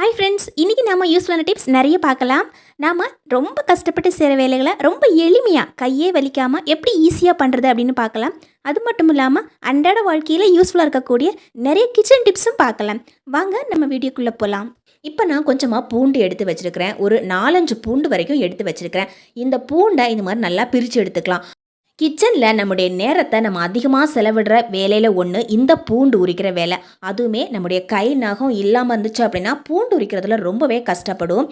Hi friends இன்றைக்கி நம்ம யூஸ்ஃபுல்லான டிப்ஸ் நிறைய பார்க்கலாம். நாம் ரொம்ப கஷ்டப்பட்டு செய்கிற வேலைகளை ரொம்ப எளிமையாக கையே வலிக்காமல் எப்படி ஈஸியாக பண்ணுறது அப்படின்னு பார்க்கலாம். அது மட்டும் இல்லாமல் அன்றாட வாழ்க்கையில் யூஸ்ஃபுல்லாக இருக்கக்கூடிய நிறைய கிச்சன் டிப்ஸும் பார்க்கலாம். வாங்க நம்ம வீடியோக்குள்ளே போகலாம் இப்போ நான் கொஞ்சமாக பூண்டு எடுத்து வச்சுருக்கிறேன். ஒரு நாலஞ்சு பூண்டு வரைக்கும் எடுத்து வச்சுருக்கிறேன். இந்த பூண்டை இந்த மாதிரி நல்லா பிரித்து எடுத்துக்கலாம். கிச்சனில் நம்முடைய நேரத்தை நம்ம அதிகமாக செலவிடுற வேலையில் ஒன்று இந்த பூண்டு உரிக்கிற வேலை. அதுவுமே நம்முடைய கை நகம் இல்லாமல் இருந்துச்சு அப்படின்னா பூண்டு உரிக்கிறதுல ரொம்பவே கஷ்டப்படும்.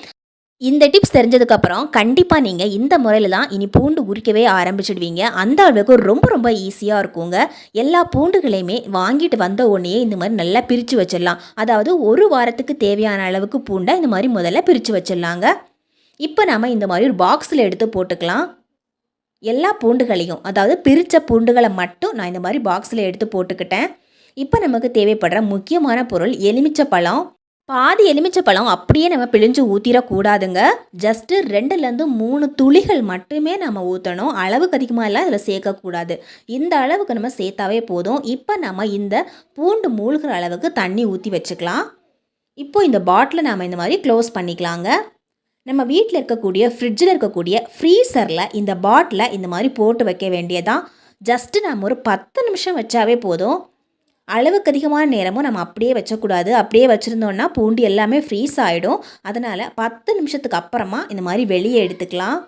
இந்த டிப்ஸ் தெரிஞ்சதுக்கப்புறம் கண்டிப்பாக நீங்கள் இந்த முறையில் தான் இனி பூண்டு உரிக்கவே ஆரம்பிச்சிடுவீங்க. அந்த அளவுக்கு ரொம்ப ரொம்ப ஈஸியாக இருக்குங்க. எல்லா பூண்டுகளையுமே வாங்கிட்டு வந்த உடனே இந்த மாதிரி நல்லா பிரித்து வச்சிடலாம். அதாவது ஒரு வாரத்துக்கு தேவையான அளவுக்கு பூண்டை இந்த மாதிரி முதல்ல பிரித்து வச்சிடலாங்க. இப்போ நாம் இந்த மாதிரி ஒரு பாக்ஸில் எடுத்து போட்டுக்கலாம். எல்லா பூண்டுகளையும் அதாவது பிரித்த பூண்டுகளை மட்டும் நான் இந்த மாதிரி பாக்ஸில் எடுத்து போட்டுக்கிட்டேன். இப்போ நமக்கு தேவைப்படுற முக்கியமான பொருள் எலுமிச்சை பழம். பாதி எலுமிச்சை பழம் அப்படியே நம்ம பிழிஞ்சு ஊற்றிடக்கூடாதுங்க ஜஸ்ட்டு ரெண்டுலேருந்து மூணு துளிகள் மட்டுமே நம்ம ஊற்றணும் அளவுக்கு அதிகமாக எல்லாம் இதில் சேர்க்கக்கூடாது. இந்த அளவுக்கு நம்ம சேர்த்தாவே போதும். இப்போ நம்ம இந்த பூண்டு மூழ்கிற அளவுக்கு தண்ணி ஊற்றி வச்சுக்கலாம். இப்போ இந்த பாட்டிலை நாம் இந்த மாதிரி க்ளோஸ் பண்ணிக்கலாங்க. நம்ம வீட்டில் இருக்கக்கூடிய ஃப்ரிட்ஜில் இருக்கக்கூடிய ஃப்ரீசரில் இந்த பாட்டில் இந்த மாதிரி போட்டு வைக்க வேண்டியதான் ஜஸ்ட்டு நம்ம ஒரு பத்து நிமிஷம் வச்சாவே போதும். அளவுக்கு அதிகமான நேரமும் நம்ம அப்படியே வச்சக்கூடாது. அப்படியே வச்சுருந்தோன்னா பூண்டு எல்லாமே ஃப்ரீஸ் ஆகிடும் அதனால் பத்து நிமிஷத்துக்கு அப்புறமா இந்த மாதிரி வெளியே எடுத்துக்கலாம்.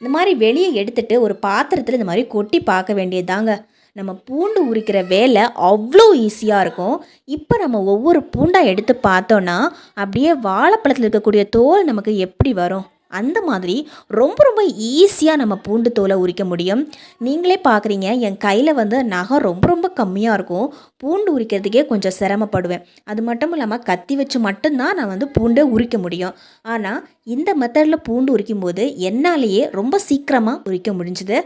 இந்த மாதிரி வெளியே எடுத்துகிட்டு ஒரு பாத்திரத்தில் இந்த மாதிரி கொட்டி பார்க்க வேண்டியதாங்க நம்ம பூண்டு உரிக்கிற வேலை அவ்வளோ ஈஸியாக இருக்கும். இப்போ நம்ம ஒவ்வொரு பூண்டாக எடுத்து பார்த்தோன்னா அப்படியே வாழைப்பழத்தில் இருக்கக்கூடிய தோல் நமக்கு எப்படி வரும்? அந்த மாதிரி ரொம்ப ரொம்ப ஈஸியாக நம்ம பூண்டு தோலை உரிக்க முடியும். நீங்களே பார்க்குறீங்க என் கையில் வந்து நகம் ரொம்ப ரொம்ப கம்மியாக இருக்கும். பூண்டு உரிக்கிறதுக்கே கொஞ்சம் சிரமப்படுவேன். அது மட்டும் இல்லாமல் கத்தி வச்சு மட்டும்தான் நான் வந்து பூண்டை உரிக்க முடியும். ஆனால் இந்த மெத்தடில் பூண்டு உரிக்கும் போது என்னாலேயே ரொம்ப சீக்கிரமாக உரிக்க முடிஞ்சுது.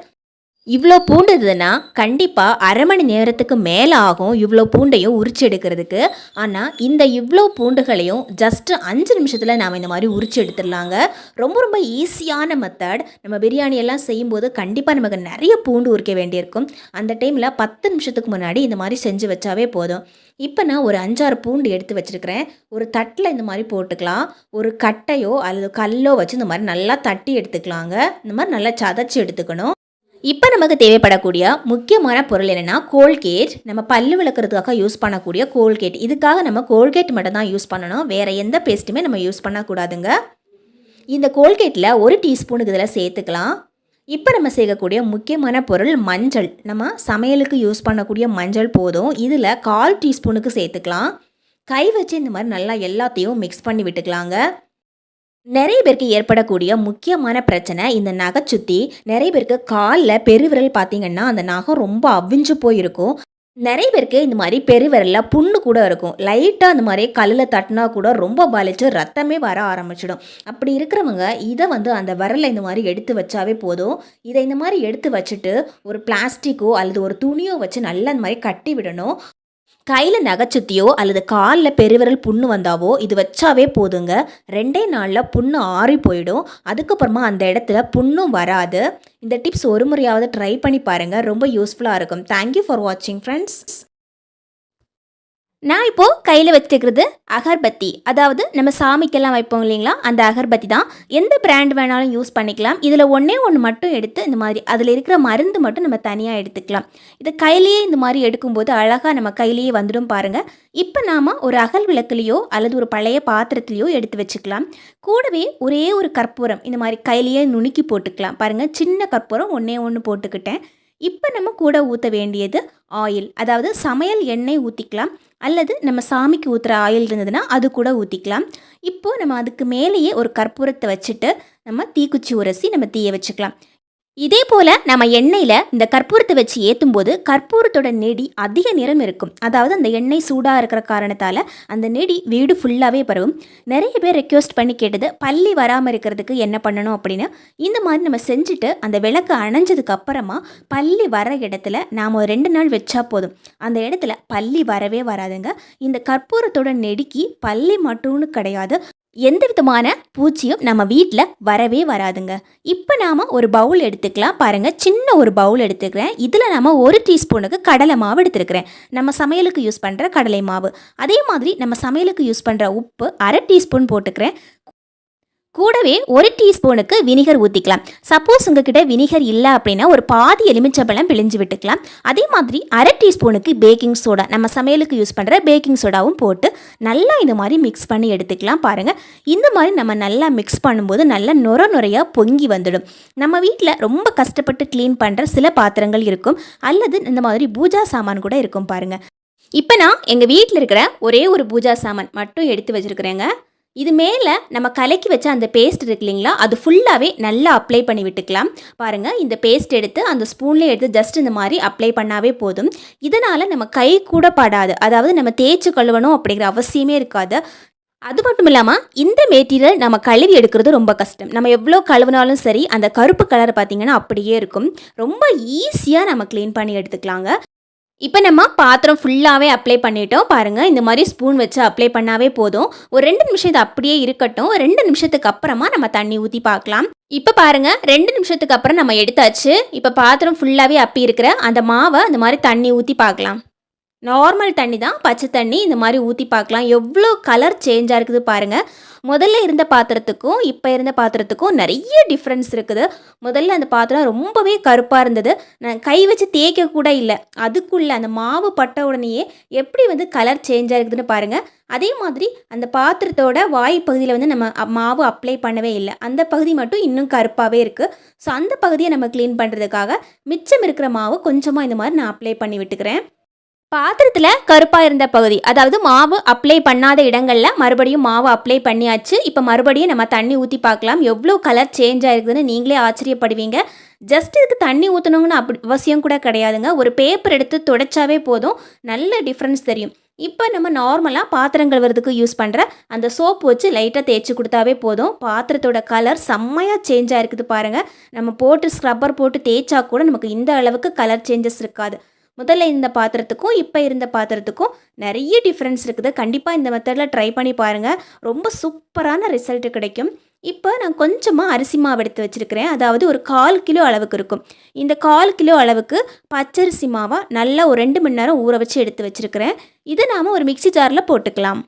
இவ்வளோ பூண்டு இருந்ததுன்னா கண்டிப்பாக அரை மணி நேரத்துக்கு மேலே ஆகும் இவ்வளோ பூண்டையும் உரிச்சு எடுக்கிறதுக்கு ஆனால் இந்த இவ்வளோ பூண்டுகளையும் ஜஸ்ட்டு அஞ்சு நிமிஷத்தில் நாம் இந்த மாதிரி உரிச்சு எடுத்துடலாங்க. ரொம்ப ரொம்ப ஈஸியான மெத்தட் நம்ம பிரியாணியெல்லாம் செய்யும்போது கண்டிப்பாக நமக்கு நிறைய பூண்டு உரிக்க வேண்டியிருக்கும். அந்த டைமில் பத்து நிமிஷத்துக்கு முன்னாடி இந்த மாதிரி செஞ்சு வச்சாவே போதும். இப்போ நான் ஒரு அஞ்சாறு பூண்டு எடுத்து வச்சுருக்கிறேன். ஒரு தட்டில் இந்த மாதிரி போட்டுக்கலாம். ஒரு கட்டையோ அல்லது கல்லோ வச்சு இந்த மாதிரி நல்லா தட்டி எடுத்துக்கலாங்க. இந்த மாதிரி நல்லா சதைச்சி எடுத்துக்கணும். இப்போ நமக்கு தேவைப்படக்கூடிய முக்கியமான பொருள் என்னென்னா கோல்கேட் நம்ம பல்லு விளக்குறதுக்காக யூஸ் பண்ணக்கூடிய கோல்கேட் இதுக்காக நம்ம கோல்கேட் மட்டும் தான் யூஸ் பண்ணணும். வேறு எந்த பேஸ்ட்டுமே நம்ம யூஸ் பண்ணக்கூடாதுங்க. இந்த கோல்கேட்டில் ஒரு டீஸ்பூனுக்கு இதில் சேர்த்துக்கலாம். இப்போ நம்ம சேர்க்கக்கூடிய முக்கியமான பொருள் மஞ்சள். நம்ம சமையலுக்கு யூஸ் பண்ணக்கூடிய மஞ்சள் போதும். இதில் கால் டீஸ்பூனுக்கு சேர்த்துக்கலாம். கை வச்சு இந்த மாதிரி நல்லா எல்லாத்தையும் மிக்ஸ் பண்ணி விட்டுக்கலாங்க. நிறைய பேருக்கு ஏற்படக்கூடிய முக்கியமான பிரச்சனை இந்த நகை சுற்றி நிறைய பேருக்கு காலில் பெருவிரல் பார்த்தீங்கன்னா அந்த நகம் ரொம்ப அவிஞ்சு போயிருக்கும். நிறைய பேருக்கு இந்த மாதிரி பெருவிரலில் புண்ணு கூட இருக்கும். லைட்டாக அந்த மாதிரி கல்லில் தட்டினா கூட ரொம்ப வலிச்சு ரத்தமே வர ஆரம்பிச்சிடும். அப்படி இருக்கிறவங்க இதை வந்து அந்த விரலை இந்த மாதிரி எடுத்து வச்சாவே போதும். இதை இந்த மாதிரி எடுத்து வச்சுட்டு ஒரு பிளாஸ்டிக்கோ அல்லது ஒரு துணியோ வச்சு நல்லா இந்த மாதிரி கட்டி விடணும். கையில் நகைச்சுத்தியோ அல்லது காலில் பெருவிரல் புண்ணு வந்தாவோ இது வச்சாவே போதுங்க. ரெண்டே நாளில் புண்ணு ஆறி போயிடும். அதுக்கப்புறமா அந்த இடத்துல புண்ணும் வராது. இந்த டிப்ஸ் ஒரு முறையாவது ட்ரை பண்ணி பாருங்கள் ரொம்ப யூஸ்ஃபுல்லாக இருக்கும். தேங்க்யூ ஃபார் வாட்சிங் ஃப்ரெண்ட்ஸ் நான் இப்போது கையில் வச்சுருக்கிறது அகர்பத்தி. அதாவது நம்ம சாமிக்கெல்லாம் வைப்போம் இல்லைங்களா? அந்த அகர்பத்தி தான். எந்த பிராண்ட் வேணாலும் யூஸ் பண்ணிக்கலாம். இதில் ஒன்றே ஒன்று மட்டும் எடுத்து இந்த மாதிரி அதில் இருக்கிற மருந்து மட்டும் நம்ம தனியாக எடுத்துக்கலாம். இதை கையிலேயே இந்த மாதிரி எடுக்கும்போது அழகாக நம்ம கையிலேயே வந்துடும் பாருங்கள் இப்போ நாம் ஒரு அகல் விளக்குலேயோ அல்லது ஒரு பழைய பாத்திரத்துலேயோ எடுத்து வச்சுக்கலாம். கூடவே ஒரே ஒரு கற்பூரம் இந்த மாதிரி கையிலேயே நுணுக்கி போட்டுக்கலாம். பாருங்கள் சின்ன கற்பூரம் ஒன்றே ஒன்று போட்டுக்கிட்டேன். இப்போ நம்ம கூட ஊற்ற வேண்டியது ஆயில் அதாவது சமையல் எண்ணெய் ஊற்றிக்கலாம் அல்லது நம்ம சாமிக்கு ஊற்றுற ஆயில் இருந்ததுன்னா அது கூட ஊற்றிக்கலாம் இப்போது நம்ம அதுக்கு மேலேயே ஒரு கற்பூரத்தை வச்சுட்டு நம்ம தீக்குச்சி உரசி நம்ம தீயை வச்சுக்கலாம். இதே போல் நம்ம எண்ணெயில் இந்த கற்பூரத்தை வச்சு ஏற்றும் போது கற்பூரத்தோட நெடி அதிக நிறம் இருக்கும். அதாவது அந்த எண்ணெய் சூடாக இருக்கிற காரணத்தால் அந்த நெடி வீடு ஃபுல்லாகவே பரவும். நிறைய பேர் ரெக்வஸ்ட் பண்ணி கேட்டது பள்ளி வராமல் இருக்கிறதுக்கு என்ன பண்ணணும்? அப்படின்னு. இந்த மாதிரி நம்ம செஞ்சுட்டு அந்த விளக்கு அணைஞ்சதுக்கு அப்புறமா பள்ளி வர இடத்துல நாம் ஒரு ரெண்டு நாள் வச்சா போதும். அந்த இடத்துல பள்ளி வரவே வராதுங்க. இந்த கற்பூரத்தோட நெடிக்கு பள்ளி மட்டும்னு கிடையாது. எந்த விதமான பூச்சியும் நம்ம வீட்டில் வரவே வராதுங்க. இப்போ நாம் ஒரு பவுல் எடுத்துக்கலாம். பாருங்கள் சின்ன ஒரு பவுல் எடுத்துக்கிறேன். இதில் நாம் ஒரு டீஸ்பூனுக்கு கடலை மாவு எடுத்துருக்கிறேன். நம்ம சமையலுக்கு யூஸ் பண்ணுற கடலை மாவு. அதே மாதிரி நம்ம சமையலுக்கு யூஸ் பண்ணுற உப்பு அரை டீஸ்பூன் போட்டுக்கிறேன். கூடவே ஒரு டீஸ்பூனுக்கு வினிகர் ஊற்றிக்கலாம் சப்போஸ் உங்ககிட்ட வினிகர் இல்லை அப்படின்னா ஒரு பாதி எலுமிச்சம்பழம் பிழிஞ்சு விட்டுக்கலாம். அதே மாதிரி அரை டீஸ்பூனுக்கு பேக்கிங் சோடா நம்ம சமையலுக்கு யூஸ் பண்ணுற பேக்கிங் சோடாவும் போட்டு நல்லா இந்த மாதிரி மிக்ஸ் பண்ணி எடுத்துக்கலாம் பாருங்கள் இந்த மாதிரி நம்ம நல்லா மிக்ஸ் பண்ணும்போது நல்லா நுர நுறையாக பொங்கி வந்துடும். நம்ம வீட்டில் ரொம்ப கஷ்டப்பட்டு க்ளீன் பண்ணுற சில பாத்திரங்கள் இருக்கும். அல்லது இந்த மாதிரி பூஜா சாமான் கூட இருக்கும் பாருங்கள் இப்போ நான் எங்கள் வீட்டில் இருக்கிற ஒரே ஒரு பூஜா சாமான் மட்டும் எடுத்து வச்சுருக்கிறேங்க. இது மேலே நம்ம கலக்கி வச்ச அந்த பேஸ்ட் இருக்கு இல்லைங்களா அது ஃபுல்லாகவே நல்லா அப்ளை பண்ணி விட்டுக்கலாம். பாருங்கள் இந்த பேஸ்ட் எடுத்து அந்த ஸ்பூன்லேயே எடுத்து ஜஸ்ட் இந்த மாதிரி அப்ளை பண்ணாவே போதும். இதனால் நம்ம கை கூட படாது. அதாவது நம்ம தேய்ச்சி கழுவணும் அப்படிங்கிற அவசியமே இருக்காது. அது மட்டும் இல்லாமல் இந்த மெட்டீரியல் நம்ம கழுவி எடுக்கிறது ரொம்ப கஷ்டம். நம்ம எவ்வளோ கழுவினாலும் சரி அந்த கருப்பு கலர் பார்த்திங்கன்னா அப்படியே இருக்கும். ரொம்ப ஈஸியாக நம்ம க்ளீன் பண்ணி எடுத்துக்கலாங்க. இப்போ நம்ம பாத்திரம் ஃபுல்லாகவே அப்ளை பண்ணிட்டோம். பாருங்கள் இந்த மாதிரி ஸ்பூன் வச்சு அப்ளை பண்ணாவே போதும். ஒரு ரெண்டு நிமிஷம் இது அப்படியே இருக்கட்டும். ரெண்டு நிமிஷத்துக்கு அப்புறமா நம்ம தண்ணி ஊற்றி பார்க்கலாம். இப்போ பாருங்கள் ரெண்டு நிமிஷத்துக்கு அப்புறம் நம்ம எடுத்தாச்சு. இப்போ பாத்திரம் ஃபுல்லாகவே அப்பி இருக்கிற அந்த மாவை அந்த மாதிரி தண்ணி ஊற்றி பார்க்கலாம். நார்மல் தண்ணி தான் பச்சை தண்ணி இந்த மாதிரி ஊற்றி பார்க்கலாம். எவ்வளோ கலர் சேஞ்சாக இருக்குது பாருங்கள் முதல்ல இருந்த பாத்திரத்துக்கும் இப்போ இருந்த பாத்திரத்துக்கும் நிறைய டிஃப்ரென்ஸ் இருக்குது. முதல்ல அந்த பாத்திரம் ரொம்பவே கருப்பாக இருந்தது. நான் கை வச்சு தேய்க்க கூட இல்லை. அதுக்குள்ளே அந்த மாவு பட்ட உடனேயே எப்படி வந்து கலர் சேஞ்சாக இருக்குதுன்னு பாருங்கள் அதே மாதிரி அந்த பாத்திரத்தோட வாய் பகுதியில் வந்து நம்ம மாவு அப்ளை பண்ணவே இல்லை. அந்த பகுதி மட்டும் இன்னும் கருப்பாகவே இருக்குது ஸோ அந்த பகுதியை நம்ம க்ளீன் பண்ணுறதுக்காக மிச்சம் இருக்கிற மாவு கொஞ்சமாக இந்த மாதிரி நான் அப்ளை பண்ணி விட்டுக்கிறேன். பாத்திரத்தில் கருப்பாக இருந்த பகுதி அதாவது மாவு அப்ளை பண்ணாத இடங்களில் மறுபடியும் மாவு அப்ளை பண்ணியாச்சு. இப்போ மறுபடியும் நம்ம தண்ணி ஊற்றி பார்க்கலாம். எவ்வளோ கலர் சேஞ்ச் ஆயிருக்குதுன்னு நீங்களே ஆச்சரியப்படுவீங்க. ஜஸ்ட் இதுக்கு தண்ணி ஊற்றணுங்கன்னு அப்படி அவசியம் கூட கிடையாதுங்க. ஒரு பேப்பர் எடுத்து துடைச்சாவே போதும். நல்ல டிஃப்ரென்ஸ் தெரியும். இப்போ நம்ம நார்மலாக பாத்திரம் கழுவுறதுக்கு யூஸ் பண்ணுற அந்த சோப்பு வச்சு லைட்டாக தேய்ச்சி கொடுத்தாவே போதும். பாத்திரத்தோட கலர் செம்மையாக சேஞ்ச் ஆயிருக்குது பாருங்கள் நம்ம போட்டு ஸ்க்ரப்பர் போட்டு தேய்ச்சா கூட நமக்கு இந்த அளவுக்கு கலர் சேஞ்சஸ் இருக்காது. முதல்ல இருந்த பாத்திரத்துக்கும் இப்போ இருந்த பாத்திரத்துக்கும் நிறைய டிஃப்ரென்ஸ் இருக்குது. கண்டிப்பாக இந்த மெத்தடில் ட்ரை பண்ணி பாருங்கள் ரொம்ப சூப்பரான ரிசல்ட் கிடைக்கும். இப்போ நான் கொஞ்சமாக அரிசி மாவு எடுத்து வச்சுருக்கிறேன். அதாவது ஒரு கால் கிலோ அளவுக்கு இருக்கும். இந்த கால் கிலோ அளவுக்கு பச்சரிசி மாவை நல்லா ஒரு ரெண்டு மணி நேரம் ஊற வச்சு எடுத்து வச்சுருக்கிறேன். இதை நாம் ஒரு மிக்ஸி ஜாரில் போட்டுக்கலாம்.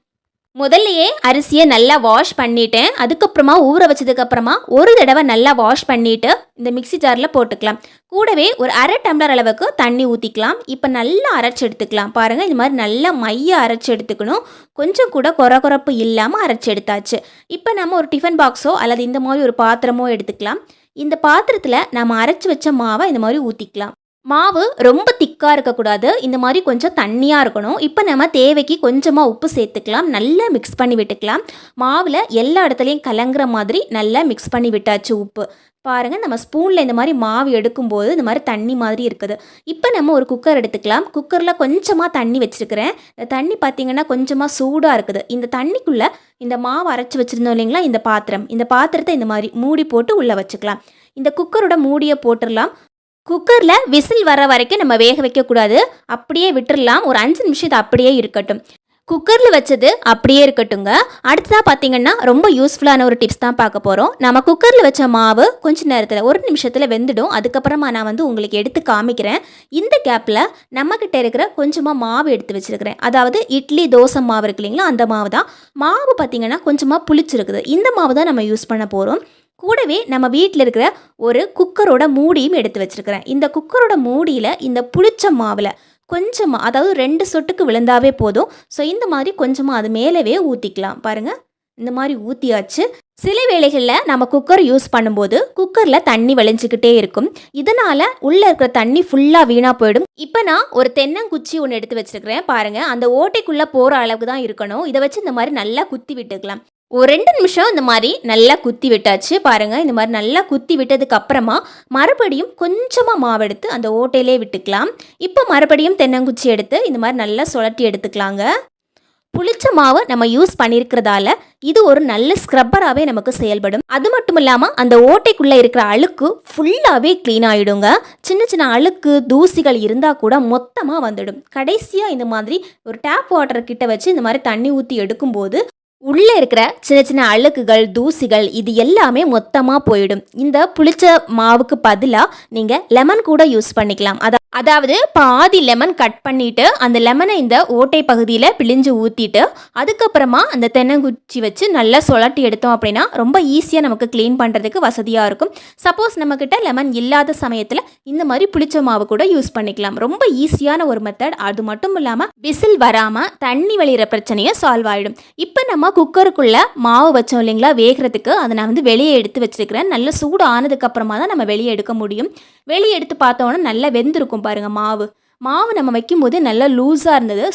முதல்லையே அரிசியை நல்லா வாஷ் பண்ணிட்டேன். அதுக்கப்புறமா ஊற வச்சதுக்கப்புறமா ஒரு தடவை நல்லா வாஷ் பண்ணிவிட்டு இந்த மிக்ஸி ஜாரில் போட்டுக்கலாம். கூடவே ஒரு அரை டம்ளர் அளவுக்கு தண்ணி ஊற்றிக்கலாம் இப்போ நல்லா அரைச்சி எடுத்துக்கலாம். பாருங்கள் இந்த மாதிரி நல்லா மைய அரைச்சி எடுத்துக்கணும். கொஞ்சம் கூட கொர கொரப்பு இல்லாமல் அரைச்சி எடுத்தாச்சு. இப்போ நம்ம ஒரு டிஃபன் பாக்ஸோ அல்லது இந்த மாதிரி ஒரு பாத்திரமோ எடுத்துக்கலாம். இந்த பாத்திரத்தில் நம்ம அரைச்சி வச்ச மாவை இந்த மாதிரி ஊற்றிக்கலாம் மாவு ரொம்ப திக்காக இருக்கக்கூடாது. இந்த மாதிரி கொஞ்சம் தண்ணியாக இருக்கணும். இப்போ நம்ம தேவைக்கு கொஞ்சமாக உப்பு சேர்த்துக்கலாம். நல்லா மிக்ஸ் பண்ணி விட்டுக்கலாம். மாவில் எல்லா இடத்துலையும் கலங்குற மாதிரி நல்லா மிக்ஸ் பண்ணி விட்டாச்சு உப்பு. பாருங்கள் நம்ம ஸ்பூனில் இந்த மாதிரி மாவு எடுக்கும்போது இந்த மாதிரி தண்ணி மாதிரி இருக்குது. இப்போ நம்ம ஒரு குக்கர் எடுத்துக்கலாம். குக்கரில் கொஞ்சமாக தண்ணி வச்சுருக்கிறேன். இந்த தண்ணி பார்த்திங்கன்னா கொஞ்சமாக சூடாக இருக்குது. இந்த தண்ணிக்குள்ளே இந்த மாவு அரைச்சி வச்சுருந்தோம் இல்லைங்களா? இந்த பாத்திரம். இந்த பாத்திரத்தை இந்த மாதிரி மூடி போட்டு உள்ளே வச்சுக்கலாம். இந்த குக்கரோட மூடியை போட்டுடலாம். குக்கரில் விசில் வர வரைக்கும் நம்ம வேக வைக்கக்கூடாது. அப்படியே விட்டுடலாம் ஒரு அஞ்சு நிமிஷம் இது அப்படியே இருக்கட்டும். குக்கரில் வச்சது அப்படியே இருக்கட்டுங்க அடுத்ததாக பார்த்தீங்கன்னா ரொம்ப யூஸ்ஃபுல்லான ஒரு டிப்ஸ் தான் பார்க்க போகிறோம் நம்ம குக்கரில் வச்ச மாவு கொஞ்ச நேரத்தில் ஒரு நிமிஷத்தில் வெந்துடும். அதுக்கப்புறமா நான் வந்து உங்களுக்கு எடுத்து காமிக்கிறேன். இந்த கேப்பில் நம்மக்கிட்ட இருக்கிற கொஞ்சமாக மாவு எடுத்து வச்சுருக்கிறேன். அதாவது இட்லி தோசை மாவு இருக்கு இல்லைங்களா அந்த மாவு தான். மாவு பார்த்தீங்கன்னா கொஞ்சமாக புளிச்சிருக்குது. இந்த மாவு தான் நம்ம யூஸ் பண்ண போகிறோம் கூடவே நம்ம வீட்டில் இருக்கிற ஒரு குக்கரோட மூடியும் எடுத்து வச்சுருக்கிறேன். இந்த குக்கரோட மூடியில் இந்த புளிச்ச மாவில் கொஞ்சமாக அதாவது ரெண்டு சொட்டுக்கு விழுந்தாவே போதும். ஸோ இந்த மாதிரி கொஞ்சமாக அது மேலவே ஊற்றிக்கலாம் பாருங்கள் இந்த மாதிரி ஊற்றியாச்சு சில வேளைகளில் நம்ம குக்கர் யூஸ் பண்ணும்போது குக்கரில் தண்ணி வழிஞ்சிக்கிட்டே இருக்கும். இதனால் உள்ளே இருக்கிற தண்ணி ஃபுல்லாக வீணாக போயிடும். இப்போ நான் ஒரு தென்னங்குச்சி ஒன்று எடுத்து வச்சிருக்கிறேன். பாருங்கள் அந்த ஓட்டைக்குள்ளே போகிற அளவுக்கு தான் இருக்கணும். இதை வச்சு இந்த மாதிரி நல்லா குத்தி விட்டுக்கலாம். ஒரு ரெண்டு நிமிஷம் இந்த மாதிரி நல்லா குத்தி விட்டாச்சு. பாருங்க இந்த மாதிரி நல்லா குத்தி விட்டதுக்கு அப்புறமா மறுபடியும் கொஞ்சமாக மாவு எடுத்து அந்த ஓட்டையிலே விட்டுக்கலாம். இப்போ மறுபடியும் தென்னங்குச்சி எடுத்து இந்த மாதிரி நல்லா சுழட்டி எடுத்துக்கலாங்க. புளிச்ச மாவு நம்ம யூஸ் பண்ணியிருக்கிறதால இது ஒரு நல்ல ஸ்க்ரப்பராகவே நமக்கு செயல்படும். அது மட்டும் இல்லாமல் அந்த ஓட்டைக்குள்ளே இருக்கிற அழுக்கு ஃபுல்லாகவே க்ளீன் ஆகிடுங்க சின்ன சின்ன அழுக்கு தூசிகள் இருந்தால் கூட மொத்தமாக வந்துடும். கடைசியாக இந்த மாதிரி ஒரு டேப் வாட்டர் கிட்ட வச்சு இந்த மாதிரி தண்ணி ஊற்றி எடுக்கும்போது உள்ளே இருக்கிற சின்ன சின்ன அழுக்குகள் தூசிகள் இது எல்லாமே மொத்தமாக போயிடும். இந்த புளிச்ச மாவுக்கு பதிலாக நீங்கள் லெமன் கூட யூஸ் பண்ணிக்கலாம். அதா அதாவது பாதி லெமன் கட் பண்ணிவிட்டு அந்த லெமனை இந்த ஓட்டை பகுதியில் பிழிஞ்சு ஊற்றிட்டு அதுக்கப்புறமா அந்த தென்னங்குச்சி வச்சு நல்லா சுழட்டி எடுத்தோம் அப்படின்னா ரொம்ப ஈஸியாக நமக்கு க்ளீன் பண்ணுறதுக்கு வசதியாக இருக்கும். சப்போஸ் நம்மக்கிட்ட லெமன் இல்லாத சமயத்தில் இந்த மாதிரி புளிச்ச மாவு கூட யூஸ் பண்ணிக்கலாம். ரொம்ப ஈஸியான ஒரு மெத்தட் அது மட்டும் இல்லாமல் விசில் வராமல் தண்ணி வழிகிற பிரச்சனையும் சால்வ் ஆகிடும் இப்போ நம்ம குக்கருக்குள்ளே மாவு வச்சோம் இல்லைங்களா? வேகிறதுக்கு. அதை நான் வந்து வெளியே எடுத்து வச்சிருக்கிறேன். நல்ல சூடு ஆனதுக்கப்புறமா தான் நம்ம வெளியே எடுக்க முடியும். வெளியே எடுத்து பார்த்தோன்னா நல்லா வெந்திருக்கும் பாருங்கள் மாவு. மாவு நம்ம வைக்கும்போது நல்லா லூஸாக இருந்தது.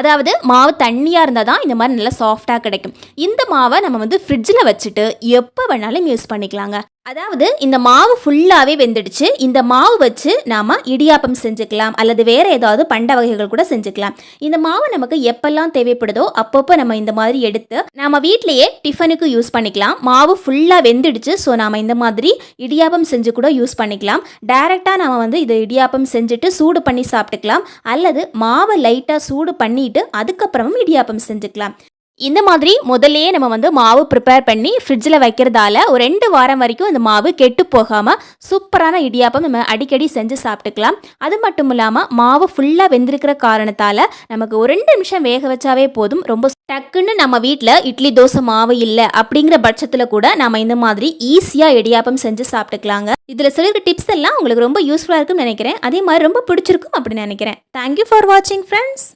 அதாவது மாவு தண்ணியாக இருந்தால் தான் இந்த மாதிரி நல்லா சாஃப்டாக கிடைக்கும். இந்த மாவை நம்ம வந்து ஃப்ரிட்ஜில் வச்சுட்டு எப்போ வேணாலும் யூஸ் பண்ணிக்கலாங்க. அதாவது இந்த மாவு ஃபுல்லாகவே வெந்துடுச்சு. இந்த மாவு வச்சு நாம் இடியாப்பம் செஞ்சுக்கலாம். அல்லது வேறு ஏதாவது பண்ட வகைகள் கூட செஞ்சுக்கலாம். இந்த மாவு நமக்கு எப்பெல்லாம் தேவைப்படுதோ அப்பப்போ நம்ம இந்த மாதிரி எடுத்து நம்ம வீட்லேயே டிஃபனுக்கு யூஸ் பண்ணிக்கலாம். மாவு ஃபுல்லாக வெந்துடுச்சு. ஸோ நாம் இந்த மாதிரி இடியாப்பம் செஞ்சு கூட யூஸ் பண்ணிக்கலாம். டைரெக்டாக நம்ம வந்து இது இடியாப்பம் செஞ்சுட்டு சூடு பண்ணி சாப்பிட்டுக்கலாம். அல்லது மாவை லைட்டாக சூடு பண்ணிட்டு அதுக்கப்புறமும் இடியாப்பம் செஞ்சுக்கலாம். இந்த மாதிரி முதல்லையே நம்ம வந்து மாவு ப்ரிப்பேர் பண்ணி ஃப்ரிட்ஜில் வைக்கிறதால ஒரு ரெண்டு வாரம் வரைக்கும் இந்த மாவு கெட்டு போகாமல் சூப்பரான இடியாப்பம் நம்ம அடிக்கடி செஞ்சு சாப்பிட்டுக்கலாம். அது மட்டும் இல்லாமல் மாவு ஃபுல்லாக வெந்திருக்கிற காரணத்தால் நமக்கு ஒரு ரெண்டு நிமிஷம் வேக வச்சாவே போதும். ரொம்ப டக்குன்னு நம்ம வீட்டில் இட்லி தோசை மாவு இல்லை அப்படிங்கிற பட்சத்தில் கூட நம்ம இந்த மாதிரி ஈஸியாக இடியாப்பம் செஞ்சு சாப்பிட்டுக்கலாங்க. இதில் சொல்லியிருக்க டிப்ஸ் எல்லாம் உங்களுக்கு ரொம்ப யூஸ்ஃபுல்லாக இருக்கும்னு நினைக்கிறேன். அதே மாதிரி ரொம்ப பிடிச்சிருக்கும் அப்படின்னு நினைக்கிறேன். தேங்க்யூ ஃபார் வாட்சிங் ஃப்ரெண்ட்ஸ்